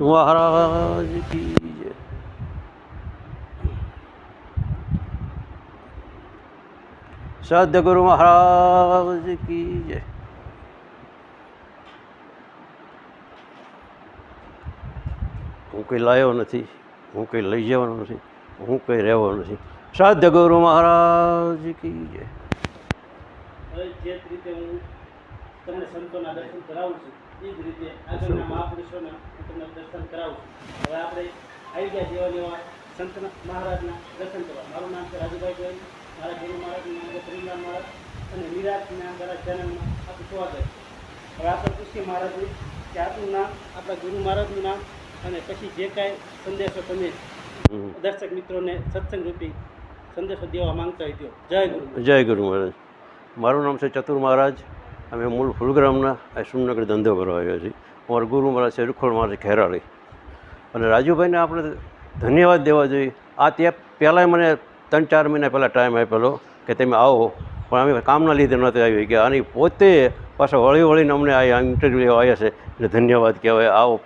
મહારાજ કી જય સદગુરુ મહારાજ કી જય હું કંઈ લાવ્યો નથી, હું કંઈ લઈ જવાનો નથી, હું કંઈ રહેવો નથી. સદગુરુ મહારાજ કી જય જે રીતે હું તમને સંતોના દર્શન કરાવું છું એ જ રીતે આગળના મહાપુરુષોના દર્શન કરાવું હવે આપણે આવી જેવા જેવા સંત મહારાજના દર્શન કરવા. મારું નામ છે રાજુભાઈ ગોયલ મારા ગુરુ મહારાજનું નામ મહારાજ. અને નિરાજના મારા ચેનલમાં આપનું સ્વાગત છે. હવે આપણે પૂછીએ મહારાજનું કે આપનું આપણા ગુરુ મહારાજનું અને પછી જે કાંઈ સંદેશો તમે દર્શક મિત્રોને સત્સંગ રૂપી સંદેશો દેવા માંગતા હોય તો જય ગુરુ જય ગુરુ મહારાજ. મારું નામ છે ચતુર મહારાજ. અમે મૂળ ફુલગ્રામના સુમનગર ધંધો કરવા આવ્યા છીએ. અમારા ગુરુ મારા છે રૂખોળ મહારાજ ખેરાળી. અને રાજુભાઈને આપણે ધન્યવાદ દેવા જોઈએ. આ ત્યાં પહેલાંય મને ત્રણ ચાર મહિના પહેલાં ટાઈમ આપેલો કે તમે આવો, પણ અમે કામના લીધે નહોતી આવી ગયા. અને પોતે પાછા વળી વળીને અમને આ ઇન્ટરવ્યૂ લેવા આવ્યા છે. એટલે ધન્યવાદ કહેવાય. આવો,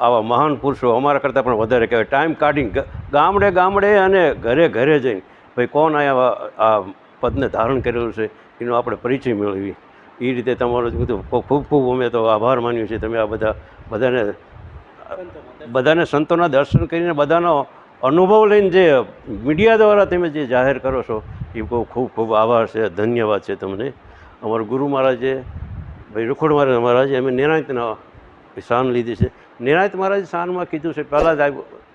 આવા મહાન પુરુષો અમારા કરતાં પણ વધારે કહેવાય. ટાઈમ કાઢીને ગામડે ગામડે અને ઘરે ઘરે જઈને. ભાઈ, કોણ આ પદને ધારણ કરેલું છે? એનો આપણે પરિચય મેળવી એ રીતે તમારો ખૂબ ખૂબ અમે તો આભાર માન્યો છે. તમે આ બધા, બધાને બધાને સંતોના દર્શન કરીને બધાનો અનુભવ લઈને જે મીડિયા દ્વારા તમે જે જાહેર કરો છો એ બહુ ખૂબ ખૂબ આભાર છે, ધન્યવાદ છે તમને. અમારા ગુરુ મહારાજે, ભાઈ રૂખોડ મહારાજ મહારાજે અમે નિર્ણાયતના શાન લીધી છે. નિર્ણાયત મહારાજ શાનમાં કીધું છે, પહેલાં જ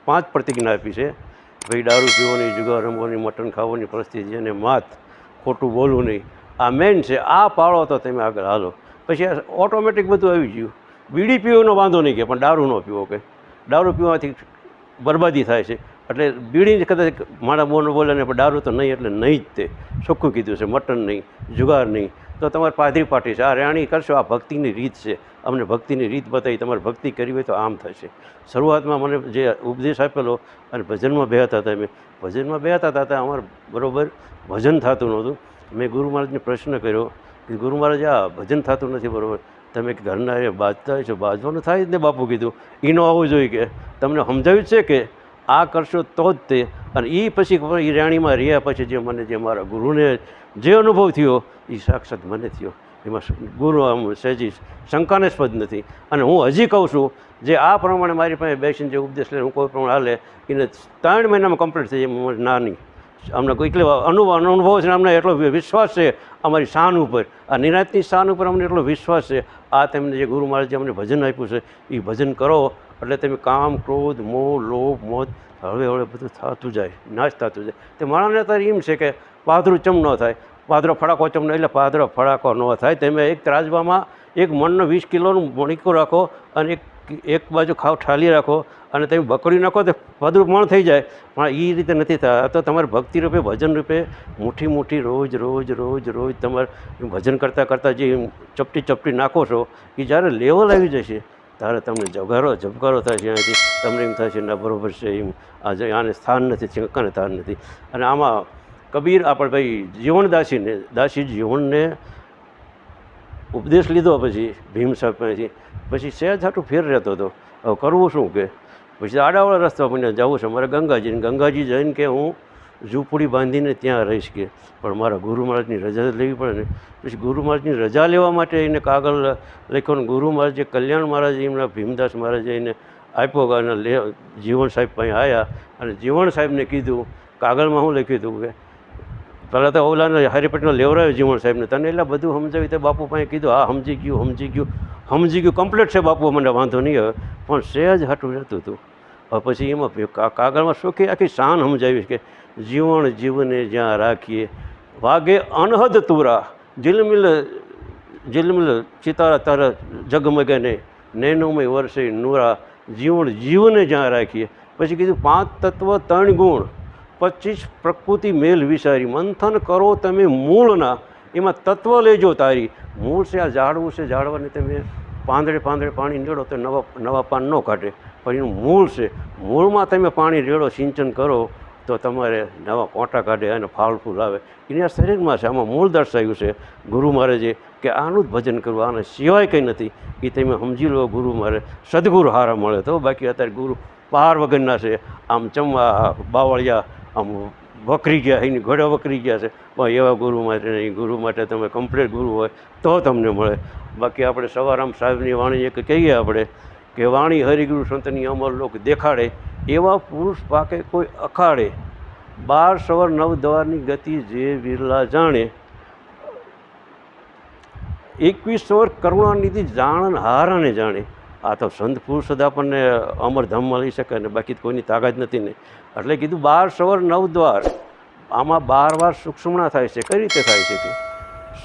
પાંચ પ્રતિજ્ઞા આપી છે. ભાઈ દારૂ પીવાની, જુગાર રમવાની, મટન ખાવાની પરિસ્થિતિ અને માત ખોટું બોલવું નહીં. આ મેન છે, આ પાળો તો તમે આગળ હાલો. પછી ઓટોમેટિક બધું આવી ગયું. બીડી પીવાનો વાંધો નહીં કે, પણ દારૂ ન પીવો કે. દારૂ પીવાથી બરબાદી થાય છે. એટલે બીડી કદાચ મારા બોન બોલે ને, પણ દારૂ તો નહીં, એટલે નહીં જ તે. ચોખ્ખું કીધું છે, મટન નહીં, જુગાર નહીં. તો તમારે પાદરી પાટી છે. આ રાણી કરશો, આ ભક્તિની રીત છે. અમને ભક્તિની રીત બતાવી, તમારે ભક્તિ કરવી હોય તો આમ થશે શરૂઆતમાં મને જે ઉપદેશ આપેલો, અને ભજનમાં બેહતા હતા અમે ભજનમાં બેહતા હતા અમારે બરાબર ભજન થતું નહોતું. મેં ગુરુ મહારાજને પ્રશ્ન કર્યો કે ગુરુ મહારાજ, આ ભજન થતું નથી, બરાબર? તમે ઘરના એ બાજતા છો, બાજવાનું થાય જ ને, બાપુ કીધું. એનો આવવું જોઈએ કે, તમને સમજાવ્યું છે કે આ કરશો તો જ તે. અને એ પછી એ રાણીમાં રહ્યા પછી જે મને, જે મારા ગુરુને જે અનુભવ થયો એ સાક્ષાત મને થયો. એમાં ગુરુ આમ સહેજી શંકાનેસ્પદ નથી. અને હું હજી કહું છું, જે આ પ્રમાણે મારી પાસે બેસીને જે ઉપદેશ લે, હું કોઈ પ્રમાણે હાલે એને ત્રણ મહિનામાં કમ્પ્લીટ થઈ જાય ના નહીં. અમને કોઈ એટલે અનુભવ અનુભવ છે અમને એટલો વિશ્વાસ છે અમારી શાન ઉપર. આ નિરાતની શાન ઉપર અમને એટલો વિશ્વાસ છે. આ તેમને જે ગુરુ મહારાજે અમને ભજન આપ્યું છે એ ભજન કરો. એટલે તમે કામ, ક્રોધ, મોહ, લોભ, મોત, હળવે હળવે બધું થતું જાય, નાશ થતું જાય. તે મારાને અત્યારે એમ છે કે પાદરું ચમ ન થાય. પાદરો ફડાકો ચમ એટલે પાદરો ફડાકો ન થાય. તમે એક ત્રાજવામાં એક મણનો વીસ કિલોનું મણિકો રાખો અને એક એક બાજુ ખાવ ઠાલી રાખો અને તમે બકડી નાખો તો પાદરું મણ થઈ જાય. પણ એ રીતે નથી થતા. તો તમારે ભક્તિ રૂપે, ભજન રૂપે મુઠ્ઠી મુઠ્ઠી રોજ રોજ રોજ રોજ તમારે ભજન કરતાં કરતાં જે ચપટી ચપટી નાખો છો એ જ્યારે લેવલ આવી જશે, ત્યારે તમને જગારો ઝબકારો થાય છે તમને એમ થશે, ના, બરોબર છે, એમ. આજે આને સ્થાન નથી ચંકાને સ્થાન નથી. અને આમાં કબીર આપણે ભાઈ જીવનદાસીને દાસી જીવનને ઉપદેશ લીધો પછી ભીમ સાહેબ પાસેથી. પછી સહેજ હાટું ફેર રહેતો હતો. હવે કરવું શું કે? પછી આડાવાળા રસ્તા મને જવું છે. મારે ગંગાજીને, ગંગાજી જઈને કે હું ઝૂંપડી બાંધીને ત્યાં રહીશ કે. પણ મારા ગુરુ મહારાજની રજા લેવી પડે ને. પછી ગુરુ મહારાજની રજા લેવા માટે એને કાગળ લખ્યો ને ગુરુ મહારાજે કલ્યાણ મહારાજ એમના ભીમદાસ મહારાજે એને આપ્યો અને લે, જીવન સાહેબ પાસે આવ્યા અને જીવણ સાહેબને કીધું, કાગળમાં હું લખ્યું હતું કે? પહેલાં તો ઓલાને હરિપટનો લેવરાયો જીવણ સાહેબને. તને એટલે બધું સમજાવી તો બાપુ પાસે કીધું, હા, સમજી ગયું સમજી ગયું. સમજી ગયું કમ્પ્લીટ છે બાપુ મને, વાંધો નહીં આવે પણ સહેજ હાટું રહેતું હતું. હવે પછી એમાં કાગળમાં સુખી આખી શાન સમજાવી કે જીવણ જીવને જ્યાં રાખીએ, વાગે અનહદ તુરા. ઝિલમિલ ઝિલમિલ ચિતારા તારા જગમગે ને નૈનોમય વર્ષે નૂરા. જીવણ જીવને જ્યાં રાખીએ. પછી કીધું, પાંચ તત્વ, ત્રણ ગુણ. પચીસ પ્રકૃતિ મેલ વિસારી. મંથન કરો તમે મૂળના. એમાં તત્વ લેજો તારી. મૂળ છે આ ઝાડવું છે, ઝાડવાને તમે પાંદડે પાંદડે પાણી રેડો તો નવા નવા પાન ન કાઢે. પણ એનું મૂળ છે. મૂળમાં તમે પાણી રેડો, સિંચન કરો, તો તમારે નવા કોંટા કાઢે અને ફાળ ફૂલ આવે. એના શરીરમાં છે, આમાં મૂળ દર્શાવ્યું છે ગુરુ મહારાજે કે આનું જ ભજન કરવું, આના સિવાય કંઈ નથી. એ તમે સમજી લો, ગુરુ મારે સદગુરુ હારા મળે તો. બાકી અત્યારે ગુરુ પાર વગરના છે. આમ ચમવા બાવળિયા, આમ વકરી ગયા એની ઘોડા વકરી ગયા છે. પણ એવા ગુરુ માટે નહીં, ગુરુ માટે તમે કમ્પ્લીટ ગુરુ હોય તો તમને મળે. બાકી આપણે સવારામ સાહેબની વાણી એક કહીએ આપણે કે વાણી હરિગુરુ સંતની અમર લોક દેખાડે, એવા પુરુષ પાકે કોઈ અખાડે. બાર સવાર નવ દ્વારની ગતિ જે વિરલા જાણે. એકવીસ સવાર કરુણાનિધિ જાણ હારાને જાણે. આ તો સંત પુરુષ જ આપણને અમરધામ મળી શકે ને બાકી કોઈની તાકાત નથી ને. એટલે કીધું બાર સવાર નવ દ્વાર. આમાં બાર વાર સૂક્ષ્મણા થાય છે. કઈ રીતે થાય છે કે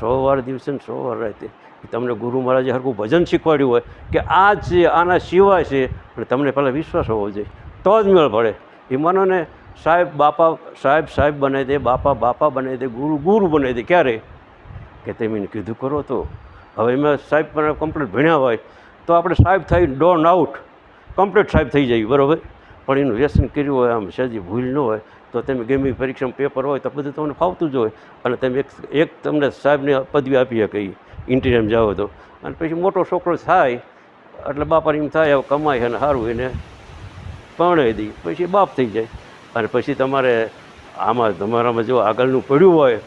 સો વાર દિવસે ને સો વાર રાતે. તમને ગુરુ મહારાજે હરખું ભજન શીખવાડ્યું હોય કે આ જ છે, આના સિવાય છે. અને તમને પહેલાં વિશ્વાસ હોવો જોઈએ. તો જ મેળ પડે. એ માનો ને, સાહેબ બાપા, સાહેબ સાહેબ બનાવી દે, બાપા બાપા બનાવી દે, ગુરુ ગુરુ બનાવી દે. ક્યારે? કે તમે કીધું કરો તો. હવે એમાં સાહેબ પણ કમ્પ્લીટ ભણ્યા હોય. તો આપણે સાહેબ થઈ ડોન આઉટ. કમ્પ્લીટ સાહેબ થઈ જાય, બરાબર? પણ એનું વ્યસન કર્યું હોય, આમ સહેજી ભૂલ ન હોય, તો તમે ગમે પરીક્ષામાં પેપર હોય, તો બધું તમને ફાવતું જ હોય. અને તમે એક એક તમને સાહેબને પદવી આપી શકીએ ઇન્ટિરિયમ જાઓ તો. અને પછી મોટો છોકરો થાય, એટલે બાપાને એમ થાય કમાય અને સારું એને પરણાવી દઈ પછી બાપ થઈ જાય. અને પછી તમારે આમાં, તમારામાં જો આગળનું પડ્યું હોય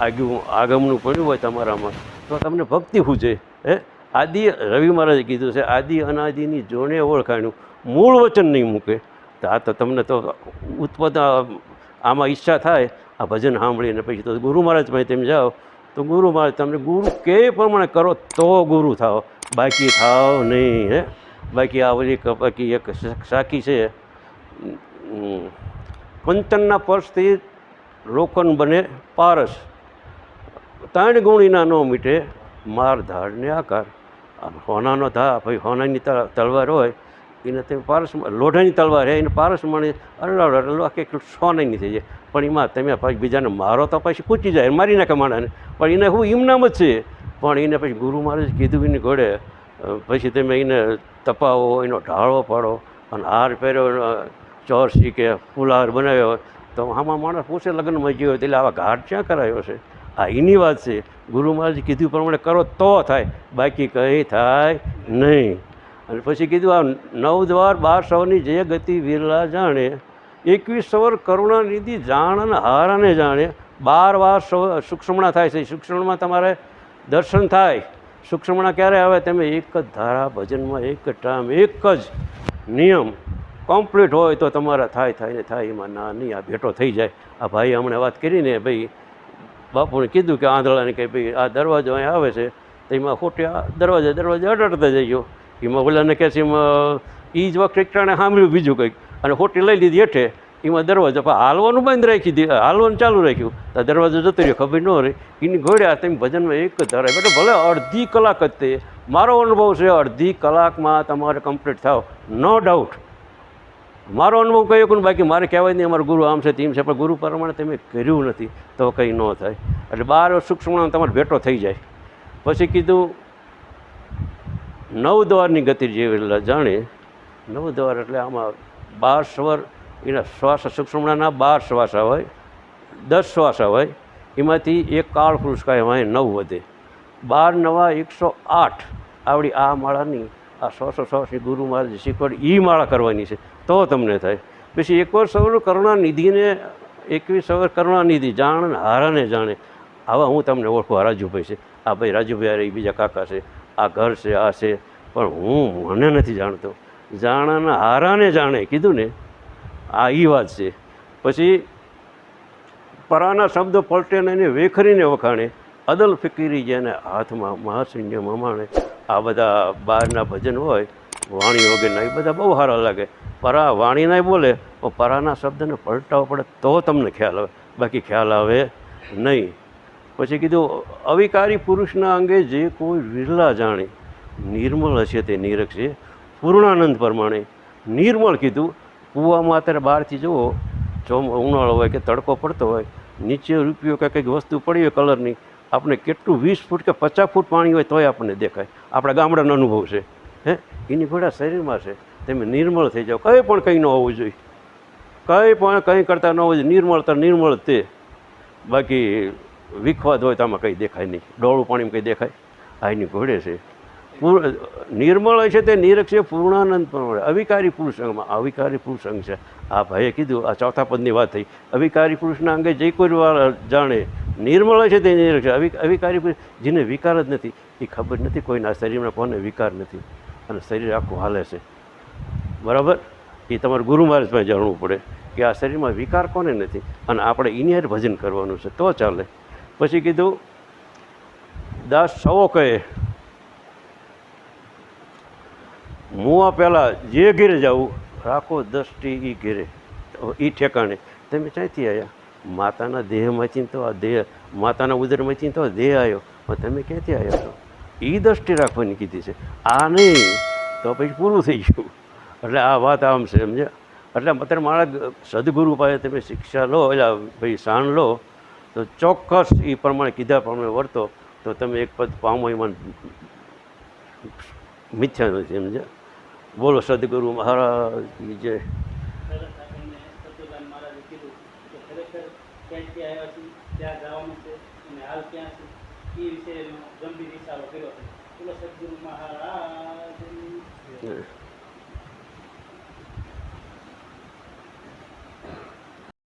આગું આગમનું પડ્યું હોય તમારામાં, તો તમને ભક્તિ પૂજે હે? આદિ, રવિ મહારાજે કીધું છે, આદિ અનાદિની જોણે ઓળખાણું મૂળ વચન નહીં મૂકે. તો આ તો તમને તો ઉત્પન્ન, આમાં ઈચ્છા થાય, આ ભજન સાંભળીને પછી તો ગુરુ મહારાજ પાસે તેમ જાઓ. તો ગુરુ મહારાજ, તમને ગુરુ કે પ્રમાણે કરો, તો ગુરુ થાઓ. બાકી થાવ નહીં, હે? બાકી આ બધી બાકી એક સાખી છે. પંચનના પર્સથી રોકન બને પારસ. ત્રણ ગુણીના ન મીટે માર ધાડને આકાર. હોનાનો ધા ભાઈ હોનાની તલવાર હોય, એને તે પારસ લોઢાની તલવાર હે એને પારસ મણે અરડાવડ એટલે આખી સોનાની થઈ જાય. પણ એમાં તમે પછી બીજાને મારો તો પછી કૂચી જાય મારી નાખે માણાને. પણ એને હું ઇમનામ જ છે. પણ એને પછી ગુરુ મહારાજ કીધું એને ઘોડે પછી તમે એને તપાવો, એનો ઢાળો પાડો, અને હાર પહેર્યો ચોરસી કે ફૂલહાર બનાવ્યો હોય, તો આમાં માણસ પૂછે લગ્નમાં ગયો એટલે આવા ઘાટ ક્યાં કરાયો છે? આ એની વાત છે. ગુરુ મહારાજ કીધું પ્રમાણે કરો તો થાય. બાકી કંઈ થાય નહીં. અને પછી કીધું આ નવ દ્વાર બાર સૌની જે ગતિ વિરલા જાણે, એકવીસ સવર કરુણાનિધિ જાણ અને હારાને જાણે, બાર વાર સૂક્ષ્મણા સુક્ષ્મણા થાય છે. સૂક્ષ્મણમાં તમારે દર્શન થાય. સુક્ષ્મણા ક્યારે આવે? તમે એક જ ધારા, ભજનમાં એક જ ટાઈમ એક જ નિયમ. કમ્પ્લીટ હોય તો તમારા થાય થાય ને થાય એમાં ના નહીં આ ભેટો થઈ જાય. આ ભાઈ હમણાં વાત કરીને, ભાઈ બાપુને કીધું કે આંધળાને કે ભાઈ આ દરવાજો અહીંયા આવે છે, તો એમાં ખોટી આ દરવાજે દરવાજે અડાડતા જઈયો એમાં ઓલાને કહે છે, એમાં એ જ વખતે એકટાણે સાંભળ્યું બીજું કંઈક. અને ખોટી લઈ લીધી હેઠે. એમાં દરવાજો પણ હાલવાનું બંધ રાખી દીધું હાલવાનું ચાલુ રાખ્યું. તો દરવાજો જતો રહ્યો, ખબર ન રહી. એની ઘોડ્યા, તમે ભજનમાં એક જ ધારે બેટો ભલે અડધી કલાક જ તે, મારો અનુભવ છે, અડધી કલાકમાં તમારે કમ્પ્લીટ થાવ નો ડાઉટ મારો અનુભવ કહ્યો કે બાકી મારે કહેવાય નહીં, અમારો ગુરુ આમ છે, તેમ છે, પણ ગુરુ પ્રમાણે તમે કર્યું નથી, તો કંઈ ન થાય. એટલે બાર સૂક્ષ્મ તમારે ભેટો થઈ જાય. પછી કીધું, નવ દ્વારની ગતિ જે જાણે, નવ દ્વાર એટલે આમાં બાર સ્વર, એના શ્વાસ સૂક્ષ્મણાના બાર શ્વાસ હોય દસ શ્વાસ હોય એમાંથી એક કાળ પુરુષ કહેવાય નવ વધે. બાર નવા એકસો આઠ, આવડી આ માળાની, આ શ્વાસો શ્વાસની ગુરુ મહારાજ શીખવાડ એ માળા કરવાની છે. તો તમને થાય. પછી એકવાર સવાર કરુણાનિધિને, એકવીસ સવાર કરુણાનિધિ જાણ હારાને જાણે, આવા હું તમને ઓળખું, આ રાજુભાઈ છે. આ ભાઈ રાજુભાઈ ઈ બીજા કાકા છે. આ ઘર છે, આ છે. પણ હું મને નથી જાણતો. જાણાના હારાને જાણે, કીધું ને, આ એ વાત છે. પછી પરાના શબ્દો પલટેને એને વેખરીને વખાણે, અદલ ફિકીરી જેને હાથમાં મહાશૂન્ય મમાણે, આ બધા બહારના ભજન હોય, વાણી વગેરેના, એ બધા બહુ સારા લાગે. પરા વાણીના બોલે તો પરાના શબ્દને પલટાવો પડે તો તમને ખ્યાલ આવે. બાકી ખ્યાલ આવે નહીં. પછી કીધું, અવિકારી પુરુષના અંગે જે કોઈ વિરલા જાણે, નિર્મળ હશે તે નિરખ છે પૂર્ણાનંદ પ્રમાણે. નિર્મળ કીધું, કૂવામાં અત્યારે બહારથી જુઓ, ચોમ ઉનાળો હોય કે તડકો પડતો હોય, નીચે રૂપિયો કે કંઈક વસ્તુ પડી હોય કલરની, આપણે કેટલું વીસ ફૂટ કે પચાસ ફૂટ પાણી હોય તોય આપણને દેખાય. આપણા ગામડાનો અનુભવ છે. હે? એની ઘોડા શરીરમાં છે. તમે નિર્મળ થઈ જાઓ. કંઈ પણ કંઈ ન હોવું જોઈએ. કંઈ પણ કંઈ કરતાં ન હોય નિર્મળ તો નિર્મળ તે. બાકી વિખવાદ હોય તો આમાં કંઈ દેખાય નહીં. ડોળું પાણીમાં કંઈ દેખાય? આની ઘોડે છે. પૂર, નિર્મળ હોય છે તે નિરક્ષ પૂર્ણાનંદ પણ મળે અવિકારી પુરુષ અંગમાં. અવિકારી પુરુષ અંગ છે. આ ભાઈએ કીધું, આ ચોથા પદની વાત થઈ. અવિકારી પુરુષના અંગે જે કોઈ વાર જાણે, નિર્મળ હોય છે તે નિરક્ષ. અવિ, અવિકારી પુરુષ જેને વિકાર જ નથી. એ ખબર નથી કોઈના શરીરમાં કોને વિકાર નથી. અને શરીર આખું હાલે છે. બરાબર? એ તમારે ગુરુ મહારાજમાં જાણવું પડે કે આ શરીરમાં વિકાર કોને નથી? અને આપણે એની હારે ભજન કરવાનું છે, તો ચાલે. પછી કીધું, દાસ સવો કહે મુવા પહેલાં જે ઘેરે જાવું રાખો દ્રષ્ટિ એ ઘેરે. એ ઠેકાણે, તમે ક્યાંથી આવ્યા માતાના દેહમાંથી તો આ દેહ, માતાના ઉદરમાંથી તો દેહ આવ્યો પણ તમે ક્યાંથી આવ્યા છો? એ દ્રષ્ટિ રાખવાની કીધી છે. આ નહીં, તો પછી પૂરું થઈ ગયું. એટલે આ વાત આમ છે સમજે એટલે અત્યારે મારા સદગુરુ પાસે તમે શિક્ષા લો, એટલે ભાઈ શાણ લો, તો ચોક્કસ એ પ્રમાણે કીધા પ્રમાણે વર્તો, તો તમે એક પદ પામો એમાં મિથ્યા નથી સમજે બોલો સદગુરુ મહારાજ જય સરસ